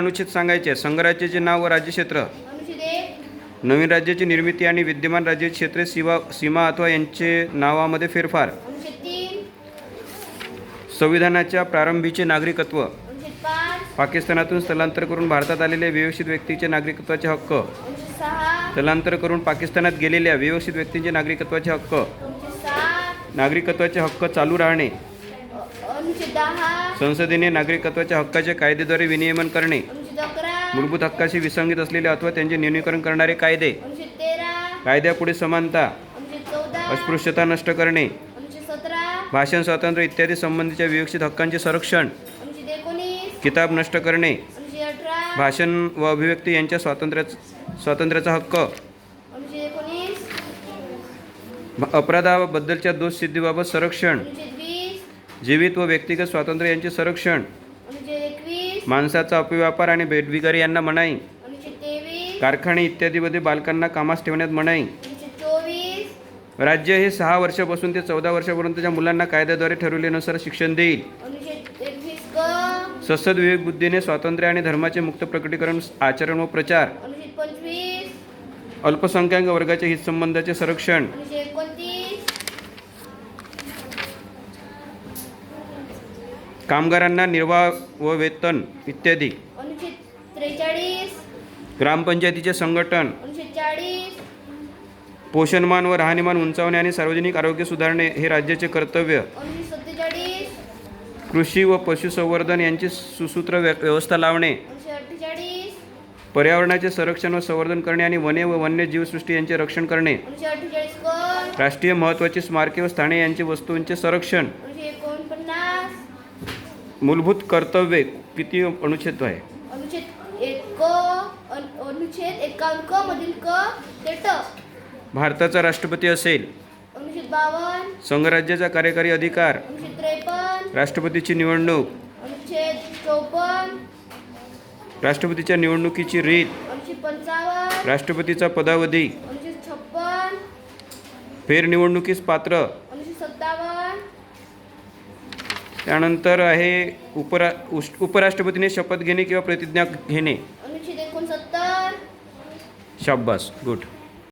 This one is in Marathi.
अनुच्छेद सांगायचे. संघराज्याचे नाव व राज्यक्षेत्र नवीन राज्याची निर्मिती आणि विद्यमान राज्य क्षेत्रे सीमा सीमा अथवा यांचे नावामध्ये फेरफार. संविधानाच्या प्रारंभीचे नागरिकत्व. पाकिस्तानातून स्थलांतर करून भारतात आलेल्या विवक्षित व्यक्तीचे नागरिकत्वाचे हक्क. स्थलांतर करून पाकिस्तानात गेलेल्या विवक्षित व्यक्तींचे नागरिकत्वाचे हक्क. नागरिकत्वाचे हक्क चालू राहणे. संसदेने नागरिकत्वाच्या हक्काचे कायद्याद्वारे विनियमन करणे मूलभूत हक्काशी विसंगत असलेले अथवा त्यांचे न्यूनीकरण करणारे कायदे कायद्यापुढे समानता अस्पृश्यता नष्ट करणे भाषण स्वातंत्र्य इत्यादी संबंधीच्या विवक्षित हक्कांचे संरक्षण किताब नष्ट करणे भाषण व अभिव्यक्ती यांच्या स्वातंत्र्या स्वातंत्र्याचा हक्क अपराधाबद्दलच्या दोष सिद्धीबाबत संरक्षण जीवित व व्यक्तिगत स्वातंत्र्य यांचे संरक्षण. एकवीस. माणसाचा अपव्यापार आणि बेटबिगारी यांना मनाई. तेवीस. कारखाने इत्यादीमध्ये बालकांना कामास ठेवण्यात मनाई. चोवीस. राज्य हे सहा वर्षापासून ते चौदा वर्षापर्यंतच्या मुलांना कायद्याद्वारे ठरवल्यानुसार शिक्षण देईल. ससद विवेक बुद्धीने स्वातंत्र्य आणि धर्माचे मुक्त प्रकटीकरण आचरण व प्रचार. अल्पसंख्याक वर्गाच्या हितसंबंधाचे संरक्षण अनुच्छेद एकोणतीस कामगारांना निर्वाह व वेतन इत्यादी. अनुच्छेद त्रेचाळीस. ग्रामपंचायतीचे संघटन. अनुच्छेद चाळीस. पोषणमान व राहणीमान उंचावणे आणि सार्वजनिक आरोग्य सुधारणे हे राज्याचे कर्तव्य. अनुच्छेद सत्तेचाळीस. कृषी व पशुसंवर्धन यांची सुसूत्र व्य- व्यवस्था लावणे. अनुच्छेद अठ्ठेचाळीस. पर्यावरणाचे संरक्षण व संवर्धन करणे आणि वने व वन्य जीवसृष्टी यांचे रक्षण करणे. अनुच्छेद अठ्ठेचाळीस क राष्ट्रीय महत्त्वाची स्मारके व स्थाने यांचे वस्तूंचे संरक्षण. अनुच्छेद मूलभूत कर्तव्ये किती अनुच्छेद आहे? अनुच्छेद एक क अन- अनुच्छेद एकावन्न क मधील क ते ट. भारताचा राष्ट्रपती असेल. अनुच्छेद बावन्न. संघराज्याचा कार्यकारी अधिकार. अनुच्छेद त्रेपन्न. राष्ट्रपतीची निवडणूक. अनुच्छेद चौपन्न. राष्ट्रपतीच्या निवडणुकीची रीत. अनुच्छेद पंचावन्न. राष्ट्रपतीचा पदावधी. अनुच्छेद छप्पन फेरनिवडणुकीस पात्र अनुच्छेद सत्तावन्न त्यानंतर आहे उपरा उश- उपराष्ट्रपतीने शपथ घेणे किंवा प्रतिज्ञा घेणे. शाब्बास गुड.